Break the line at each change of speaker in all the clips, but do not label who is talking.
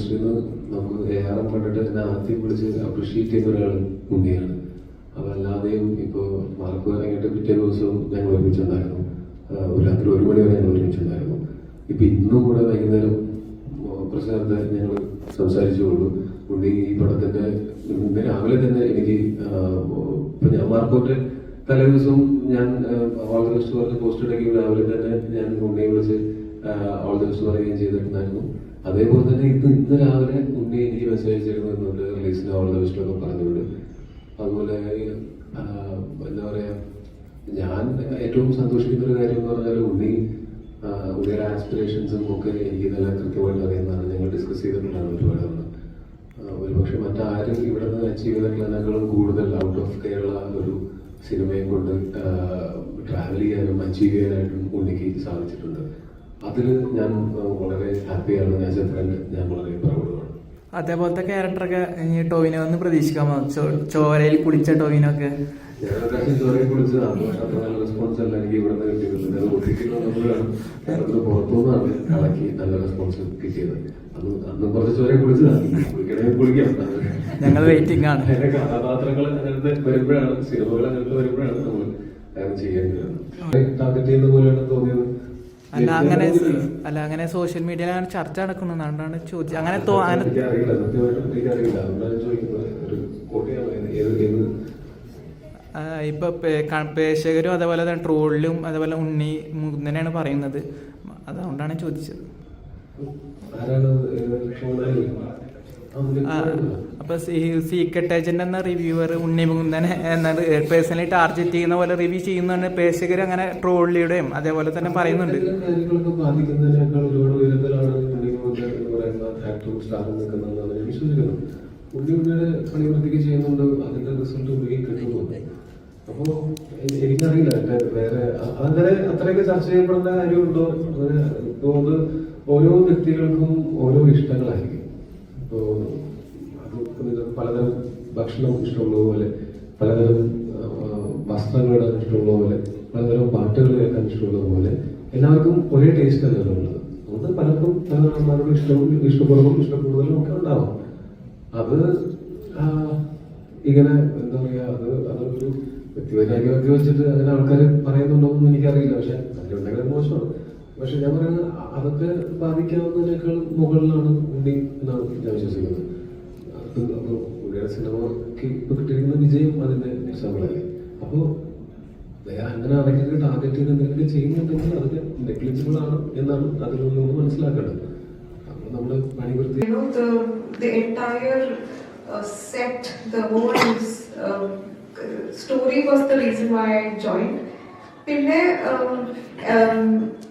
ഇൻഡസ്ട്രിയിൽ നിന്ന് നമുക്ക് ഏറെ കണ്ടിട്ട് എന്നെ ആദ്യം വിളിച്ച് അപ്രിഷിയേറ്റ് ചെയ്യുന്ന ഒരാൾ ഉണ്ണിയാണ് അതല്ലാതെയും ഇപ്പോൾ മാർക്ക് ഇറങ്ങിയിട്ട് പിറ്റേ ദിവസവും ഞങ്ങൾ ഒരുമിച്ചുണ്ടായിരുന്നു. ഒരു രാത്രി ഒരു മണി വരെ ഞങ്ങൾ ഒരുമിച്ചുണ്ടായിരുന്നു. ഇപ്പം ഇന്നും കൂടെ വൈകുന്നേരം പ്രസാദത്തെ ഞങ്ങൾ സംസാരിച്ചുള്ളൂ ഉണ്ണി ഈ പടത്തിന്റെ ഇന്ന് രാവിലെ തന്നെ എനിക്ക് ഇപ്പം ഞാൻ മാർക്കോട്ട് തലേ ദിവസം ഞാൻ ഓൾ ദ ബെസ്റ്റ് പറഞ്ഞ് പോസ്റ്റ് ഇടുകയും രാവിലെ തന്നെ ഞാൻ ഉണ്ണിയെ വിളിച്ച് ഓൾ ദ ബെസ്റ്റ് പറയുകയും ചെയ്തിട്ടുണ്ടായിരുന്നു. അതേപോലെ തന്നെ ഇന്ന് ഇന്ന് രാവിലെ ഉണ്ണി എനിക്ക് മെസ്സേജ് അയച്ചിരുന്നുണ്ട് റിലീസിന് ബെസ്റ്റ് ഒക്കെ പറഞ്ഞുകൊണ്ട്. അതുപോലെ എന്താ പറയുക ഞാൻ ഏറ്റവും സന്തോഷിക്കുന്ന ഒരു കാര്യം എന്ന് പറഞ്ഞാൽ ഉണ്ണി ഉയരെ ആസ്പിറേഷൻസും ഒക്കെ എനിക്ക് നല്ല കൃത്യമായിട്ട് അറിയുന്നതാണ്. ഞങ്ങൾ ഡിസ്കസ് ചെയ്തിട്ടുണ്ടാകും ഒരുപാട് ആ, ഒരുപക്ഷെ മറ്റാരും ഇവിടെ നിന്ന് അച്ചീവ് ചെയ്തിട്ടുള്ളതിനേക്കാളും കൂടുതൽ ഔട്ട് ഓഫ് കേരള ഒരു സിനിമയെ കൊണ്ട് ട്രാവൽ ചെയ്യാനും അച്ചീവ് ചെയ്യാനായിട്ടും ഉണ്ണിക്ക് സാധിച്ചിട്ടുണ്ട്. അതിൽ ഞാൻ വളരെ ഹാപ്പിയാണ് ഞാൻ ഫ്രണ്ട് ഞാൻ വളരെ പ്രൗഡമാണ്
അതേപോലത്തെ ക്യാരക്ടറൊക്കെ ഇനി ടോവിനോ ഒന്ന് പ്രതീക്ഷിക്കാമോ? ചോരയിൽ കുടിച്ച ടോവിനോ ഒക്കെ?
ഞാൻ ഒരു പ്രാവശ്യം ചോരയെ കുറിച്ച് അന്ന് പക്ഷെ അത്ര നല്ല റെസ്പോൺസ് അല്ല എനിക്ക് ഇവിടെ നിന്ന് കിട്ടിയത് അത് ഒട്ടിക്കുന്ന പുറത്തുനിന്നാണ് കളക്കി നല്ല റെസ്പോൺസ് കിട്ടിയത്. അന്ന് അന്ന് കുറച്ച് ചോരയെ കുളിച്ചതാണ് കുളിക്കണമെങ്കിൽ കുളിക്കാം
ഞങ്ങൾ വെയിറ്റിംഗ് ആണ്.
അതിന്റെ കഥാപാത്രങ്ങൾ അങ്ങനത്തെ വരുമ്പോഴാണ് സിനിമകൾ അങ്ങനത്തെ വരുമ്പോഴാണ് നമ്മൾ അങ്ങനെ ചെയ്യേണ്ടത് ടാർഗറ്റ് ചെയ്യുന്ന പോലെയാണ് തോന്നിയത്.
അല്ല അങ്ങനെ അല്ല അങ്ങനെ സോഷ്യൽ മീഡിയയിൽ അങ്ങനെ ചർച്ച ചോദിച്ചത് അങ്ങനെ അങ്ങനെ
എനിക്കറിയില്ല. അതുകൊണ്ടാണ് ഏത്
ആ, ഇപ്പൊ പ്രേക്ഷകരും അതേപോലെ തന്നെ ട്രോളിലും അതേപോലെ ഉണ്ണി മുകുന്ദനാണ് പറയുന്നത്. അതുകൊണ്ടാണ് ചോദിച്ചത്.
ആരാണ് ഏത് ഷോണായി
ആ, അപ്പൊ സീക്രട്ട് ഏജന്റ് എന്ന റിവ്യൂവർ ഉണ്ണി മുകുന്ദനെ എന്നത് പേഴ്സണലി ടാർഗറ്റ് ചെയ്യുന്ന പോലെ റിവ്യൂ ചെയ്യുന്നതാണ് പ്രേക്ഷകർ അങ്ങനെ ട്രോളിലൂടെയും അതേപോലെ തന്നെ പറയുന്നുണ്ട്.
ഉണ്ണിയുടെ പണിവൃത്തിക്ക് ചെയ്യുന്നുണ്ട് അതിന്റെ റിസൾട്ട് ഉണ്ണിക്ക് കിട്ടുന്നുണ്ട് അപ്പോ എനിക്കറിയില്ല വേറെ അങ്ങനെ അത്രയൊക്കെ ചർച്ച ചെയ്യപ്പെടുന്ന കാര്യമുണ്ടോ? അങ്ങനെ ഇപ്പോ ഓരോ വ്യക്തികൾക്കും ഓരോ ഇഷ്ടങ്ങളായിരിക്കും ഇപ്പോ അത് ഇപ്പോ നിങ്ങൾക്ക് പലതരം ഭക്ഷണം ഇഷ്ടമുള്ള പോലെ പലതരം വസ്ത്രങ്ങൾ ഇടാൻ ഇഷ്ടമുള്ള പോലെ പലതരം പാട്ടുകൾ കേൾക്കാൻ ഇഷ്ടമുള്ള പോലെ എല്ലാവർക്കും ഒരേ ടേസ്റ്റ് അല്ലല്ലോ ഉള്ളത്. അതുകൊണ്ട് പലർക്കും പല നടന്മാരോട് ഇഷ്ടവും ഇഷ്ടപ്പെടുന്നു ഇഷ്ടപ്പെടുന്നതും ഒക്കെ ഉണ്ടാവും. അത് ഇങ്ങനെ എന്താ പറയാ അത് അതൊരു വ്യക്തിപരമായി വെച്ചിട്ട് അങ്ങനെ ആൾക്കാർ പറയുന്നുണ്ടോ എന്ന് എനിക്കറിയില്ല. പക്ഷെ അതിലുണ്ടെങ്കിൽ മോശമാണ്. പക്ഷെ ഞാൻ പറയുന്നത് അതൊക്കെ ബാധിക്കാവുന്നതിനേക്കാൾ മുകളിലാണ് ഉണ്ണി എന്നാണ് ഞാൻ വിശ്വസിക്കുന്നത്. അത് അപ്പൊ ഉണ്ണിയുടെ സിനിമക്ക് ഇപ്പൊ കിട്ടിയിരിക്കുന്ന വിജയം അതിന്റെ എക്സാമ്പിളല്ലേ അപ്പോ വേറെ അങ്ങനെ അതൊക്കെ ടാർഗറ്റ് ചെയ്ത് എന്തെങ്കിലും ചെയ്യുന്നുണ്ടെങ്കിൽ അതൊക്കെ നെഗ്ലിജിബിൾ ആണ് എന്നാണ് അതിൽ നിന്ന് മനസ്സിലാക്കേണ്ടത്
the entire uh, set, the whole uh, story was the reason why I joined. പിന്നെ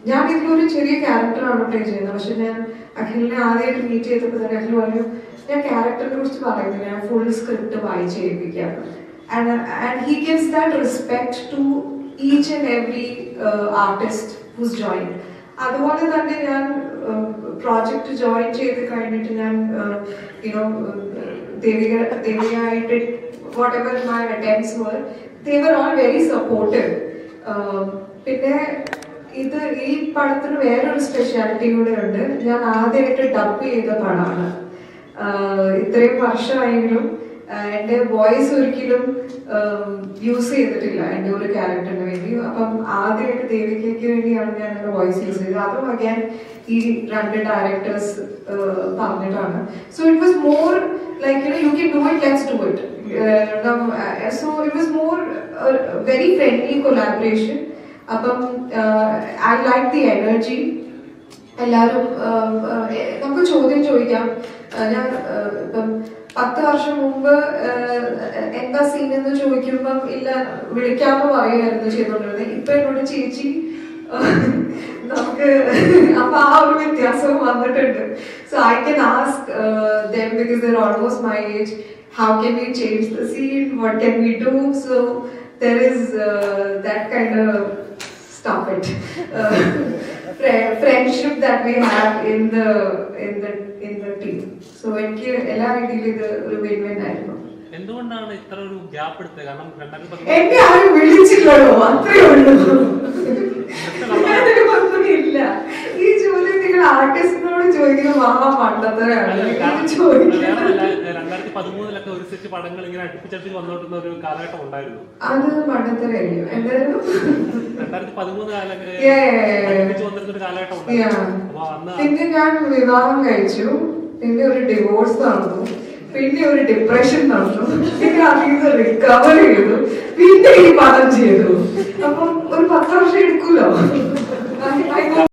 ഞാൻ ഇതിലൊരു ചെറിയ ക്യാരക്ടറാണ് പ്ലേ ചെയ്യുന്നത്. പക്ഷെ ഞാൻ അഖിലിനെ ആദ്യമായിട്ട് മീറ്റ് ചെയ്തപ്പോൾ തന്നെ അഖിൽ പറഞ്ഞു ഞാൻ ക്യാരക്ടറിനെ കുറിച്ച് പറയുന്നില്ല. ഞാൻ ഫുൾ സ്ക്രിപ്റ്റ് വായിച്ച് ഏൽപ്പിക്കാം and and he gives that respect to each and every artist whose join അതുപോലെ തന്നെ ഞാൻ പ്രോജക്റ്റ് ജോയിൻ ചെയ്ത് കഴിഞ്ഞിട്ട് ഞാൻ you know Devika ദേവികയായിട്ട് whatever my attempts were they were all very supportive പിന്നെ ഇത് ഈ പടത്തിന് വേറൊരു സ്പെഷ്യാലിറ്റി കൂടെ ഉണ്ട് ഞാൻ ആദ്യമായിട്ട് ഡബ് ചെയ്ത പടമാണ്. ഇത്രയും വർഷമായെങ്കിലും എന്റെ വോയിസ് ഒരിക്കലും യൂസ് ചെയ്തിട്ടില്ല എന്റെ ഒരു ക്യാരക്ടറിന് വേണ്ടി. അപ്പം ആദ്യമായിട്ട് ദേവികയ്ക്ക് വേണ്ടിയാണ് ഞാൻ എന്റെ വോയിസ് യൂസ് ചെയ്തത്. അതും അഗാൻ ഈ രണ്ട് ഡയറക്ടേഴ്സ് പറഞ്ഞിട്ടാണ്. So it was more like you you can do it let's do it so it was more very friendly collaboration അപ്പം ഐ ലൈക്ക് ദി എനർജി എല്ലാവരും നമുക്ക് ചോദ്യം ചോദിക്കാം. ഞാൻ ഇപ്പം പത്ത് വർഷം മുമ്പ് എന്താ സീൻ എന്ന് ചോദിക്കുമ്പം ഇല്ല വിളിക്കാമോ പറയുമായിരുന്നു ചെയ്തോണ്ടിരുന്നത് ഇപ്പൊ എന്നോട് ചേച്ചി നമുക്ക് അപ്പൊ ആ ഒരു വ്യത്യാസവും വന്നിട്ടുണ്ട്. So I can ask them because they're almost my age how can we change the scene what can we do so there is that kind stop it. Uh, that we have in have in the So എനിക്ക് എല്ലാ രീതിയിലും ഇത് ഒരു win win ആയിരുന്നു.
എന്തുകൊണ്ടാണ് ഇത്ര ഒരു gap എടുത്തത്? കാരണം
എന്നെ ആരും വിളിച്ചില്ലല്ലോ അത്രേ ഉള്ളൂ. ഇല്ല ഈ ജോലി നിങ്ങൾ ആർട്ടിസ്റ്റിനോട് ചോദിക്കുന്നത് മഹാ
വേറൊന്നുമല്ല, രണ്ടായിരത്തി പതിമൂന്നിലൊക്കെ ഒരു സെറ്റ് പടങ്ങൾ ഇങ്ങനെ അടുപ്പിച്ചടുപ്പിച്ച് വന്നോട്ടുന്ന ഒരു കാലഘട്ടം ഉണ്ടായിരുന്നു.
അത് പണ്ടത്തരല്ലോ എന്തായാലും
രണ്ടായിരത്തി പതിമൂന്ന് കാലം
Yeah, yeah, yeah.
അടുപ്പിച്ച് വന്നിരുന്ന ഒരു കാലഘട്ടം
പിന്നെ ഞാൻ വിവാഹം കഴിച്ചു. പിന്നെ ഒരു ഡിവോഴ്സ് നടന്നു. പിന്നെ ഒരു ഡിപ്രഷൻ നടന്നു. പിന്നെ അതിൽ നിന്ന് റിക്കവർ ചെയ്തു. പിന്നെ ഈ പദം ചെയ്തു. അപ്പം ഒരു പത്ത് വർഷം എടുക്കൂലോ?